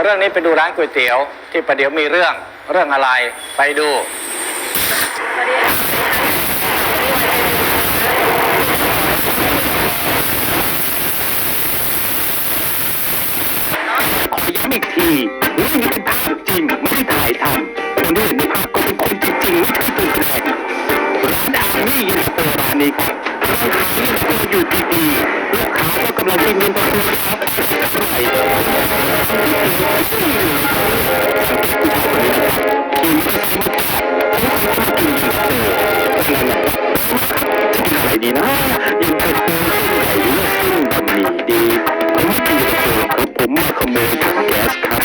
เรื่องนี้ไปดูร้านก๋วยเตี๋ยว ที่ประเดี๋ยวมีเรื่องเรื่องอะไรไปดูขอย้ำอีกทีนี่เป็นภาพจริงไม่ได้ถ่ายทำคนที่เห็นในภาพก็เป็นคนจริงๆไม่ใช่ตัวแสดงร้านอามี่ยินเตอร์ร้านนี้ครับร้านอามี่ยินเตอร์อยู่ดีๆลูกค้า กินอะไรดีนะยินเตอร์ไหนดีซึ่งบะหมี่ดีผมไม่กินยินเตอร์ครับผมมาขโมยถังแก๊สครับ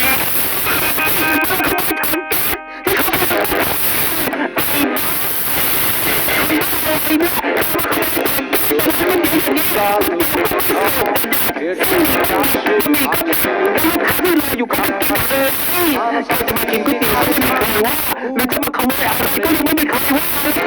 อยู่กับเออจะมากินก๋วยเตี๋ยวไม่มีใครว่าหรือจะมาขโมยอะไรก็ยังไม่มีใครว่า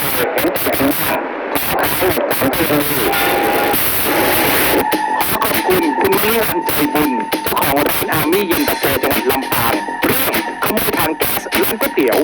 ภัยบุญเจ้าของร้านอามี่ยินตาโฟจังหวัดลำปางเรื่องขโมยทางแก๊สร้านก๋วยเตี๋ยว